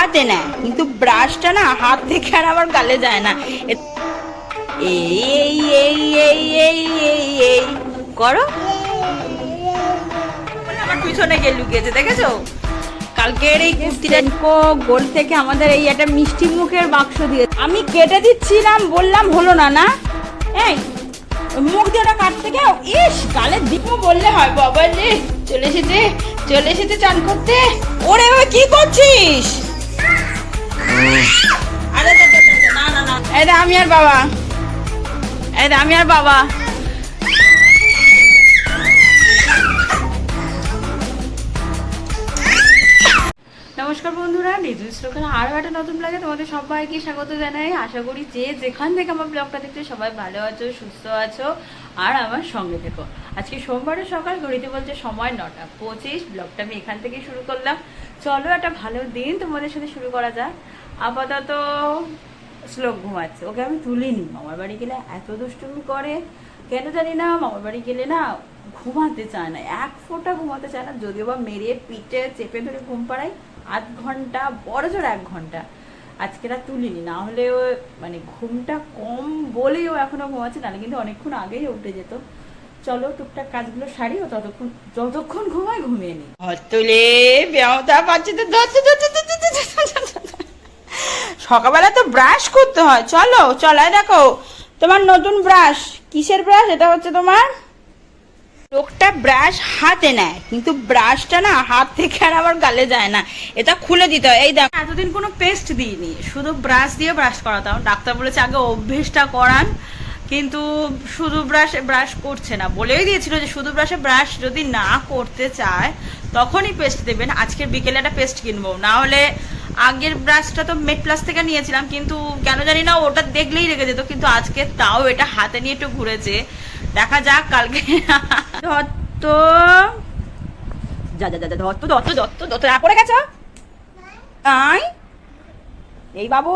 হাতে নেয় কিন্তু ব্রাশটা না হাত থেকে আর আমার গালে যায় না। এই এই এই এই এই এই এই। করো। আমার পিছনে গিয়ে লুকিয়েছে, দেখেছ? কালকের এই কুর্তিটা গোল থেকে আমাদের এই একটা মিষ্টি মুখের বাক্স দিয়ে আমি কেটে দিচ্ছিলাম, বললাম হলো না না? এই, মুখ দিয়ে ওটা কাটতে গেও? ইস, গালে দিকমো বললে হয়, বাবা রে, চলে এসেছে চলে এসেছে চান করতে। ওরে কি করছিস? আমি আর বাবা। এটা আমি আর বাবা। নমস্কার বন্ধুরা নিজু শ্লোকার আরও একটা নতুন ব্লগে তোমাদের সবাইকে স্বাগত জানাই। আশা করি যে যেখান থেকে আমার ব্লগটা দেখছ, সবাই ভালো আছো, সুস্থ আছো, আর আমার সঙ্গে থেকো। আজকে সোমবারের সকাল, ঘড়িতে বলছে সময় নটা পঁচিশ। ব্লগটা আমি এখান থেকে শুরু করলাম। চলো একটা ভালো দিন তোমাদের সাথে শুরু করা যাক। আপাতত শ্লোক ঘুমাচ্ছে। ওকে আমি তুলিনি। মামার বাড়ি গেলে এত দুষ্টুমি করে। কেন জানি না, মামার বাড়ি গেলে না ঘুমাতে চায় না। এক ফোঁটা ঘুমাতে চায় না, যদিও বা মেরে পিঠে চেপে ধরে ঘুম পাড়াই আধ ঘণ্টা, বড় জোর এক ঘণ্টা। আজকে রাত তুলিনি। না হলে ও মানে ঘুমটা কম বলেই ও এখনও ঘুমাচ্ছে, নাহলে কিন্তু অনেকক্ষণ আগেই উঠে যেত। চলো টুকটাক কাজগুলো সারি, ও ততক্ষণ, যতক্ষণ ঘুমায় ঘুমিয়ে নি। তুলে পাচ্ছে তো সকালবেলা তো ব্রাশ করতে হয়। চলো চলাই দেখো, তোমার নতুন ব্রাশ কিসের ব্রাশ এটা হচ্ছে তোমার লোকটা ব্রাশ হাতে নেয়, কিন্তু ব্রাশটা না হাত থেকে আর আমার গালে যায় না। এটা খুলে দিতে হয়। এই দেখো, এতদিন কোনো পেস্ট দিইনি। শুধু ব্রাশ দিয়ে ব্রাশ করাতাম। ডাক্তার বলেছে আগে অভ্যেসটা করান, কিন্তু শুধু ব্রাশ ব্রাশ করছে না। বলেই দিয়েছিল যে শুধু ব্রাশে ব্রাশ যদি না করতে চায়, তখনই পেস্ট দেবেন। আজকের বিকেলে একটা পেস্ট কিনবো। না হলে আগের ব্রাশটা তো মেট প্লাস থেকে নিয়েছিলাম, কিন্তু কেন জানি না ওটা দেখলেই রেখে যেত, কিন্তু আজকে তাও এটা হাতে নিয়ে একটু ঘুরেছে। দেখা যাক কালকে। দত্ত যা যা যা দত্ত দত্ত দত্ত দত্ত না পড়ে গেছ? আয়। এই বাবু,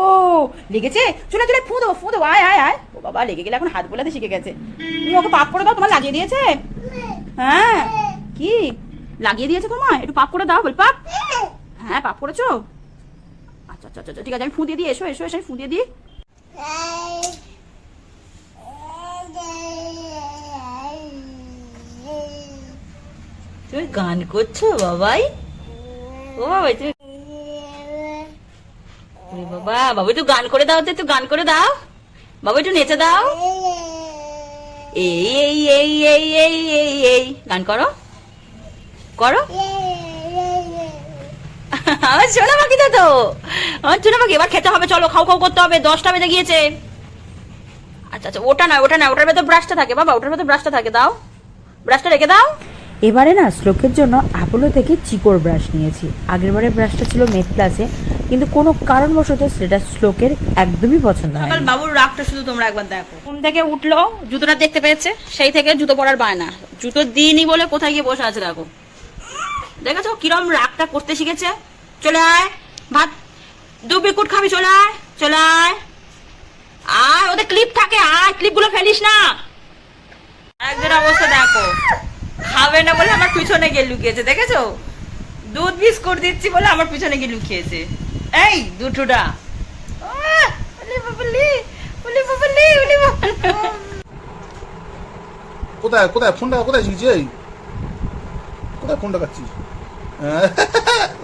লেগেছে? চলে চলে, ফু দেবো ফু দেবো, আয় আয় আয়। ও বাবা, লেগে গেলে এখন হাত বোলাতে শিখে গেছে। তুমি ওকে পাপ করে দাও, তোমার লাগিয়ে দিয়েছে? হ্যাঁ কি? লাগিয়ে দিয়েছে তোমার একটু পাপ করে দাও, বল, পাপ। হ্যাঁ পাপ করেছ? ঠিক আছে আমি ফু দিয়ে দিই এসো এসো এসো ফু দিয়ে দিই তুমি গান করছ বাবাই ও বাবাই তুমি বাবা বাবু একটু গান করে দাও তো একটু গান করে দাও বাবু একটু নেচে দাও এই এই এই এই এই এই গান করো করো আমার সোনা পাখি তো। আমার সোনা পাখি এবার খেতে হবে চলো খাও খাও করতে হবে দশটা বেজে গিয়েছে। আচ্ছা আচ্ছা ওটা না ওটা না ওটার ভেতর ব্রাশটা থাকে বাবা ওটার ভেতর ব্রাশটা থাকে দাও। ব্রাশটা রেখে দাও। এবারে না শ্লোকের জন্য অ্যাপোলো থেকে চিকোর ব্রাশ নিয়েছি। আগেরবারের ব্রাশটা ছিল মেট প্লাসে কিন্তু কোনো কারণবশত সেটা শ্লোকের একদমই পছন্দ হয় সকাল বাবুর রাগটা শুধু তোমরা একবার দেখো। ঘুম থেকে উঠল জুতোটা দেখতে পেয়েছে সেই থেকে জুতো পরার বায়না। জুতো দিইনি বলে কোথায় গিয়ে বসে আছে দেখো। দেখেছ কিরম রাগটা করতে শিখেছে? চলে আয়। ভাত, দু বিকুট খাবি, চলে আয় চলে আয়। আয় ওদের ক্লিপ থাকে আয় ক্লিপগুলো ফেলিস না। একজন অবস্থা দেখো। খাবে না বলে আমার পিছনে গিয়ে লুকিয়েছে, দেখেছ? দুধ বিস্কুট দিচ্ছি বলে আমার পিছনে গিয়ে লুকিয়েছে। এই, দুটোটা। কোথায় কোথায়? ফোনটা কোথায় এই। কোথায় ফোনটা কাচ্ছিস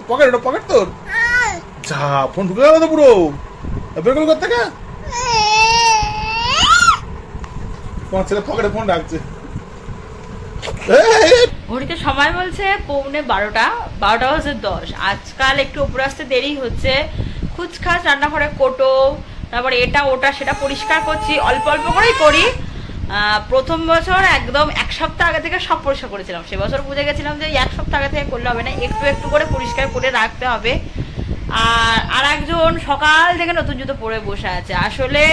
পকেট, ওটা পকেট তোর? যা, ফোন ঢুকে গেল তো পুরো। বের করে থেকে তোমার ছেলে পকেটে ফোন রাখছে ঘড়িতে সময় বলছে পৌনে বারোটা বারোটা হচ্ছে দশ। আজকাল একটু উপরে আসতে দেরি হচ্ছে। খুচখাচ, রান্নাঘরে কোটো, তারপরে এটা, ওটা, সেটা পরিষ্কার করছি। অল্প অল্প করেই করি। প্রথম বছর একদম এক সপ্তাহ আগে থেকে সব পরিষ্কার করেছিলাম। সে বছর বুঝে গেছিলাম যে এক সপ্তাহ আগে থেকে করলে হবে না, একটু একটু করে পরিষ্কার করে রাখতে হবে। আর আর একজন সকাল থেকে নতুন জুতো পরে বসে আছে। আসলে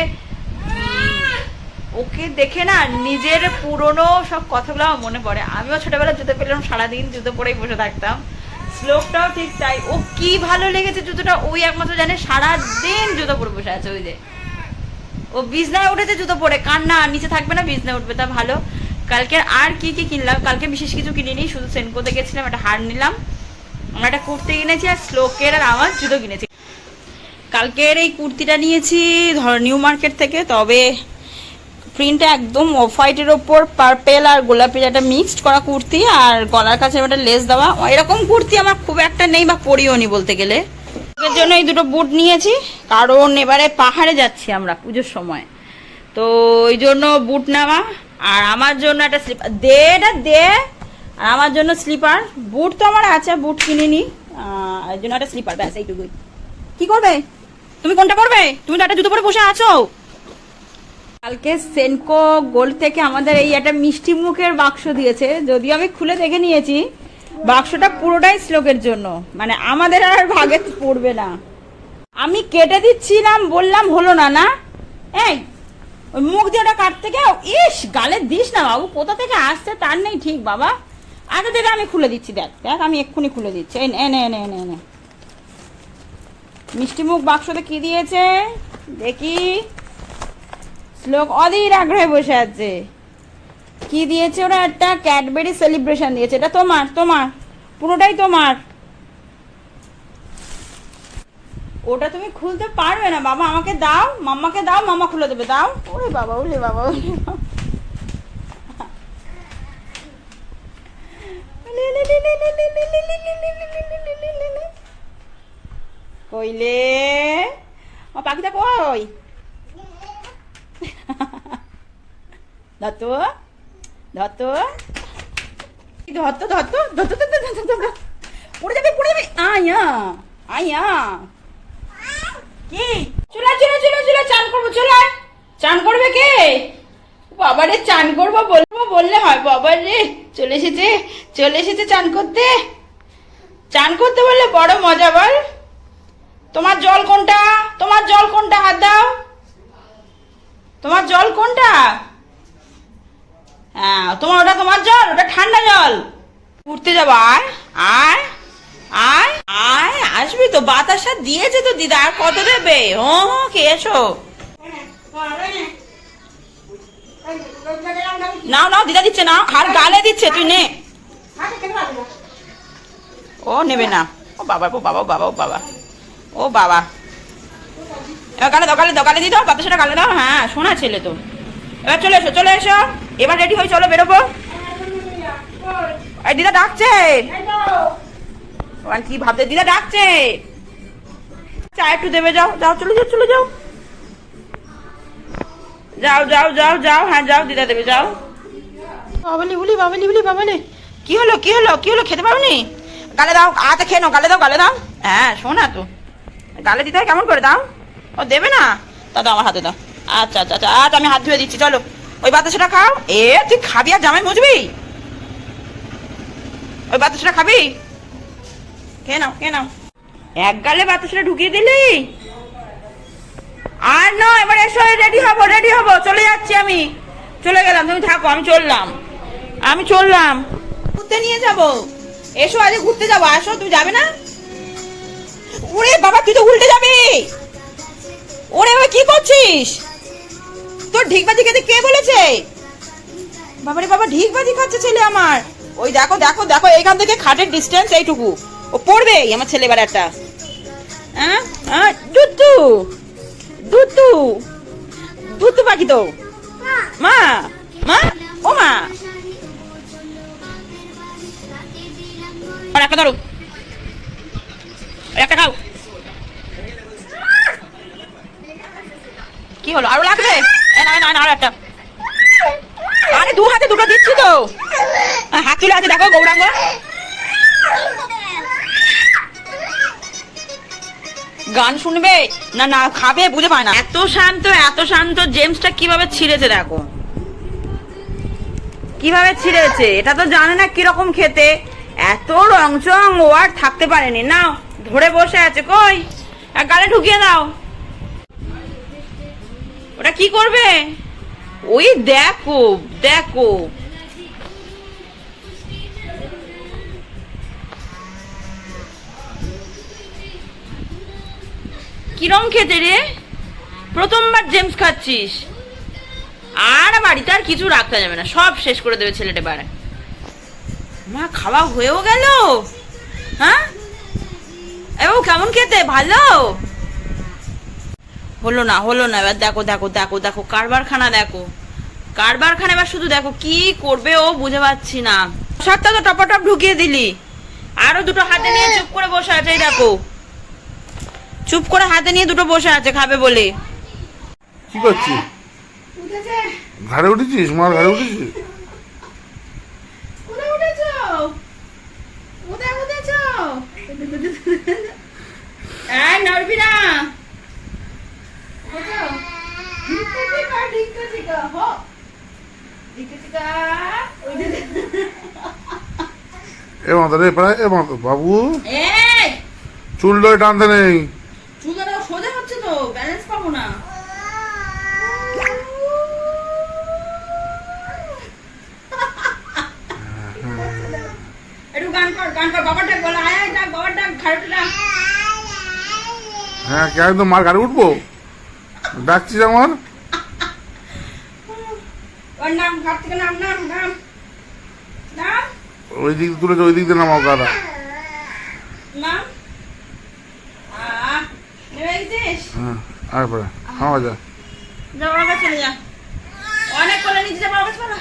ওকে দেখে না নিজের পুরনো সব কথাগুলো আমার মনে পড়ে। আমিও ছোটবেলায় জুতো পেলাম, সারাদিন জুতো পরেই বসে থাকতাম। শ্লোকটাও ঠিক তাই। ও কি ভালো লেগেছে জুতোটা, ওই একমাত্র জানে সারাদিন জুতো পরে বসে আছে, ওই যে। ও বিছনায় উঠেছে জুতো পরে। কান্না, আর নিচে থাকবে না, বিছনায় উঠবে, তা ভালো। কালকে আর কি কি কিনলাম? কালকে বিশেষ কিছু কিনিনি, শুধু সেনকোতে গেছিলাম, একটা হার নিলাম। আমরা একটা কুর্তি কিনেছি, আর শ্লোকের আর আমার জুতো কিনেছি। কালকের এই কুর্তিটা নিয়েছি, ধর, নিউ মার্কেট থেকে, তবে প্রিন্টটা একদম অফ হোয়াইটের ওপর, পার্পেল আর গোলাপি একটা মিক্সড করা কুর্তি, আর গলার কাছে একটা লেস দেওয়া। এরকম কুর্তি আমার খুব একটা নেই, বা পরিও নি বলতে গেলে। এর জন্য এই দুটো বুট নিয়েছি কারণ এবারে পাহাড়ে যাচ্ছি আমরা পুজোর সময়। তো ওই জন্য বুট নেওয়া আর আমার জন্য একটা স্লিপার দে এটা দে আর আমার জন্য স্লিপার বুট তো আমার আছে বুট কিনিনি আহ, এর জন্য একটা স্লিপার ব্যাস এইটুকুই। কি করবে? তুমি কোনটা করবে তুমি তো একটা জুতো পরে বসে আছো। কালকে সেনকো গোল্ড থেকে আমাদের এই একটা মিষ্টি মুখের বাক্স দিয়েছে যদিও আমি খুলে দেখে নিয়েছি বাক্সটা পুরোটাই শ্লোকের জন্য। মানে আমাদের আর ভাগে পড়বে না। আমি কেটে দিচ্ছিলাম, বললাম, হলো না না। এই, ওই মুখ দিয়ে ওটা কাটতে গেও ইস, গালে দিস না বাবু, কোথা থেকে আসছে তার নেই ঠিক, বাবা। আগে থেকে আমি খুলে দিচ্ছি, দেখ দেখ, আমি এক্ষুনি খুলে দিচ্ছি। এনে এনে এনে এনে নে নে। মিষ্টি মুখ বাক্সতে কি দিয়েছে? দেখি। শ্লোক অধীর আগ্রহে বসে আছে। কি দিয়েছে ওরা? একটা ক্যাডবেরি সেলিব্রেশন দিয়েছে। এটা তোমার তোমার। পুরোটাই তোমার। ওটা তুমি খুলতে পারবে না, বাবা। আমাকে দাও, মাম্মাকে দাও, মাম্মা খুলে দেবে। দাও। ওরে বাবা ওরে বাবা বাবা। কইলে? ও পাখিটা কই? দত্ত দত্ত ধরতো ধরতো ধরতো ধরতো ধরতো ধরতো পড়ে যাবে পড়ে যাবে। আয়া আয়া। কি? চলে চলে চলে চলে, চান করব, চলে। চান করবে কে? বাবারে, চান করব বলব, বললে হয় বাবা রে চলে এসেছে চলে এসেছে চান করতে। চান করতে বললে বড় মজা বল। তোমার জল কোনটা? তোমার জল কোনটা? হাত দাও। তোমার জল কোনটা? হ্যাঁ তোমার ওটা তোমার জল, ওটা ঠান্ডা জল। ঘুরতে যাব, আয় আয় আয় আয়, আসবি তো, বাতাসা দিয়েছে তো দিদা, আর কত দেবে? ও কে এসো নাও নাও, দিদা দিচ্ছে, নাও আর গালে দিচ্ছে, তুই নে। ও, নেবে না। ও বাবা ও বাবা বাবা, ও বাবা। ও বাবা। এবার গালে দাও গালে দাও গালে দাও, বাতাসাটা গালে দাও হ্যাঁ শোনা ছেলে তো। এবার চলে এসো চলে এসো। এবার রেডি হয়ে চলো বেরোবো। এই দিদা ডাকছে। কি ভাবতে দিদা ডাকছে। চা একটু দেবে, যাও যাও, চলে যাও চলে যাও। যাও যাও যাও যাও হ্যাঁ যাও, দিদা দেবে, যাও। বাবালি উলি বাবালি উলি বাবালি কি হলো কি হলো কি হলো, খেতে পারোনি গালে দাও আতে খেয়ে নাও, গালে দাও গালে দাও। হ্যাঁ শোনা তো। গালে দিতে হয়, কেমন করে দাও? ও দেবে না? দাও, আমার হাতে দাও। আচ্ছা আচ্ছা আচ্ছা আচ্ছা আমি হাত ধুয়ে দিচ্ছি, চলো। ওই বাতাসাটা খাও। এ, তুই খাবি আর জামাই মুজবি ওই বাতাসাটা খাবি? কে নাও কে নাও। এক গালে বাতাসটা ঢুকিয়ে দিলি? আর না, এবার এসো রেডি হব রেডি হব। চলে যাচ্ছি আমি। চলে গেলাম, তুমি থাকো, আমি চললাম। আমি চললাম। ঘুরতে নিয়ে যাব। এসো আজ ঘুরতে যাব। আসো, তুমি যাবে না? ওরে বাবা, তুই তো উল্টে যাবি। ওরে বাবা, কি করছিস? তোর ঢিকবাজি খেতে কে বলেছে? বাবারে বাবা, ঢিকবাজি খাচ্ছে ছেলে আমার। ওই দেখো দেখো দেখো, এইখান থেকে খাটের ডিস্টেন্স এইটুকু। ও পড়বেই আমার ছেলে এবার একটা। হ্যাঁ? হ্যাঁ? দুতু দুতু দুতু পাখি তো। মা মা, ও মা। একটা ধরো। একটা খাও। কি হলো? আরও লাগবে? না না না আর, দু হাতে দুটো দিচ্ছি তো। হাত তুলে আছে, দেখো, গৌরাঙ্গ। গান শুনবে? না না, খাবে, বুঝে পায় না। এত শান্ত এত শান্ত, জেমসটা কীভাবে ছিঁড়েছে, দেখো। কীভাবে ছিঁড়েছে? এটা তো জানে না কীরকম খেতে। এত রংচং ও আর থাকতে পারেনি। নাও, ধরে বসে আছে, কই? গালে ঢুকিয়ে দাও। ওটা কি করবে? ওই দেখো দেখো। কিরম খেতে রে? প্রথমবার জেমস খাচ্ছিস। আর বাড়িতে আর কিছু রাখতে যাবে না, সব শেষ করে দেবে ছেলেটা বারে মা, খাওয়া হয়েও গেল? হ্যাঁ? এ ও কেমন খেতে? ভালো? হলো না হলো না। এবার দেখো দেখো দেখো দেখো কারবারখানা দেখো। কারবারখানা এবার শুধু দেখো কি করবে ও বুঝে পাচ্ছি না। সত্তা তো টপাটপ ঢুকিয়ে দিলি। আরও দুটো হাতে নিয়ে চুপ করে বসে আছে এই দেখো। চুপ করে হাতে নিয়ে দুটো বসে আছে খাবে বলে। কি করছিস? ঘাড়ে উঠেছিস? মার ঘাড়ে উঠেছিস? কোথায় উঠেছো? কোথায় উঠেছো? এই নড়বি না। এ মাথা রে প্রায় এ মাথা। বাবু চুল ডয় টানতে নেই। চুলটা সোজা হচ্ছে তো ব্যালেন্স পাবো না। একটু গান কর গান কর বাবার ডাক বলে আয় আয় ডাক বাবার ডাক ঘাড়ে ডাক হ্যাঁ কে একদম মার গাড়ি উঠবো? ডাকছিস আমার? ওর নাম থেকে নাম নাম নাম। নাম? ওই দিক দিয়ে ওই দিক দিয়ে নামাও গাড়া। নাম? আহ নেমে গেছিস হ্যাঁ আর পরে হাওয়া যা। যা বাবার চলে যা। অনেক কোলে নিচে যা বাবার কাছে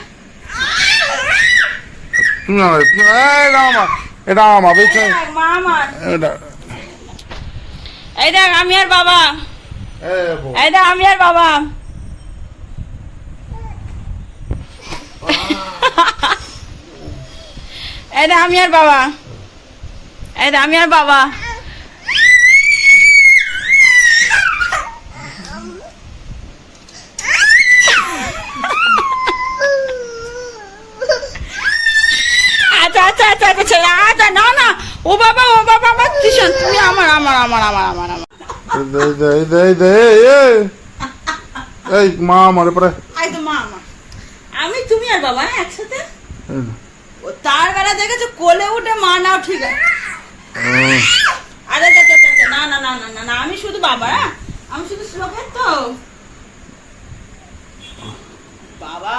তুমি আমার তুমি এটা আমার এটা আমার বুঝছ দেখ, এটা এই দেখ। আমি আর বাবা। এই দেখ আমি আর বাবা। দেখ আমি আর বাবা। দেখ আমি আর বাবা। আচ্ছা আচ্ছা আচ্ছা আচ্ছা ছেলে, আচ্ছা না না। ও বাবা ও বাবা আমার তুমি আমার আমার আমার আমার আমার আমার। এই মা আমার পরে আই তো মা আমার আমি তুমি আর বাবা একসাথে? তার বেলা দেখেছ? কোলে উঠে মা নাও ঠিক আছে। আরে না না না না না না আমি শুধু বাবা হ্যাঁ? আমি শুধু শ্লোকের তো। বাবা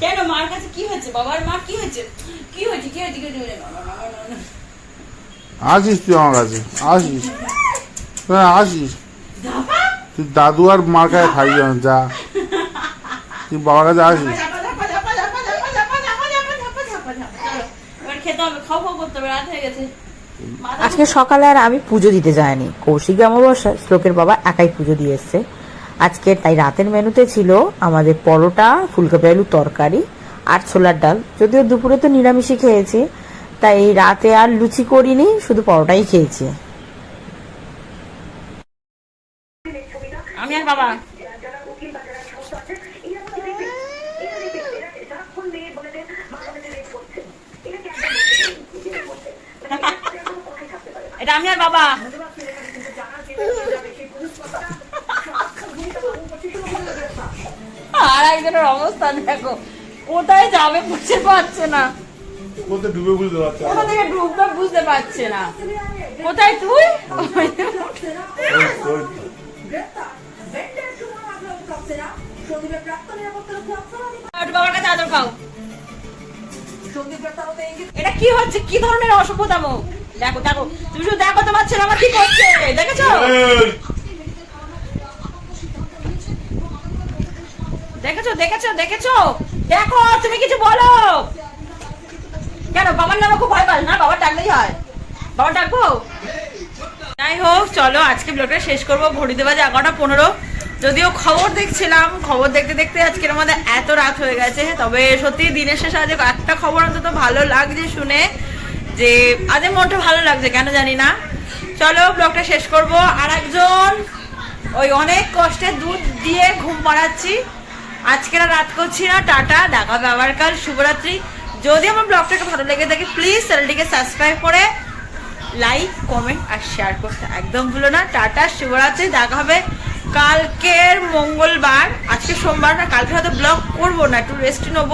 কেন মার কাছে কি হয়েছে? বাবার মা কি হয়েছে? কি হয়েছে? কি হয়েছে? কি হয়েছে। আসিস তুই আমার কাছে আসিস। হ্যাঁ আসিস। তুই দাদু আর মার কাছে খাই যা। তুই বাবার কাছে আসিস। আজকে সকালে আর আমি পুজো দিতে যাইনি। কৌশিক অমাবস্যা শ্লোকের বাবা একাই পুজো দিয়ে এসছে আজকে তাই রাতের মেনুতে ছিল আমাদের পরোটা ফুলকপি আলু তরকারি আর ছোলার ডাল। যদিও দুপুরে তো নিরামিষই খেয়েছি তাই রাতে আর লুচি করিনি শুধু পরোটাই খেয়েছি। আমি আর বাবা? এটা আমি আর বাবা। আর একজনের অবস্থা দেখো। কোথায় যাবে বুঝতে পারছে না। কোথায় ডুবে বুঝতে পারছি কোথা থেকে বুঝতে পারছে না। কোথায় তুই? একটু বাবার কাছে আদর পাও এটা কি হচ্ছে? কি ধরনের অসভ্যতাম? দেখো দেখো তুমি শুধু দেখো তোমার ছেলে আমার কি করছে দেখেছ? দেখেছ দেখেছ দেখেছ? দেখো তুমি কিছু বলো। কেন বাবার নামে খুব ভয় পাস না? বাবার ডাকলেই হয়। বাবার ডাকবো? যাই হোক চলো আজকে ব্লগটা শেষ করব। ঘড়িতে বাজে এগারোটা পনেরো। যদিও খবর দেখছিলাম খবর দেখতে দেখতে আজকের আমাদের এত রাত হয়ে গেছে। তবে সত্যি দিনের শেষে আজ একটা খবর অন্তত ভালো লাগছে শুনে। যে আজ মনটা ভালো লাগছে, কেন জানি না। চলো, ব্লগটা শেষ করব। আর একজন ওই অনেক কষ্টে দুধ দিয়ে ঘুম পাড়াচ্ছি। আজকে রাত করছি না। টাটা, দেখা আবার কাল। শুভরাত্রি। যদি আমার ব্লগটাকে ভালো লেগে থাকে প্লিজ চ্যানেলটিকে সাবস্ক্রাইব করে লাইক কমেন্ট আর শেয়ার করতে একদম ভুলো না। টাটা শিবরাত্রি দেখা হবে কালকের মঙ্গলবার। আজকে সোমবার না, কালকে হয়তো ব্লগ করব না, একটু রেস্ট নেব।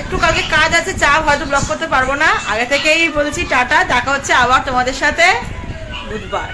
একটু কালকে কাজ আছে চাপ হয়তো ব্লক করতে পারব না। আগে থেকেই বলছি টাটা, দেখা হচ্ছে আবার তোমাদের সাথে বুধবার।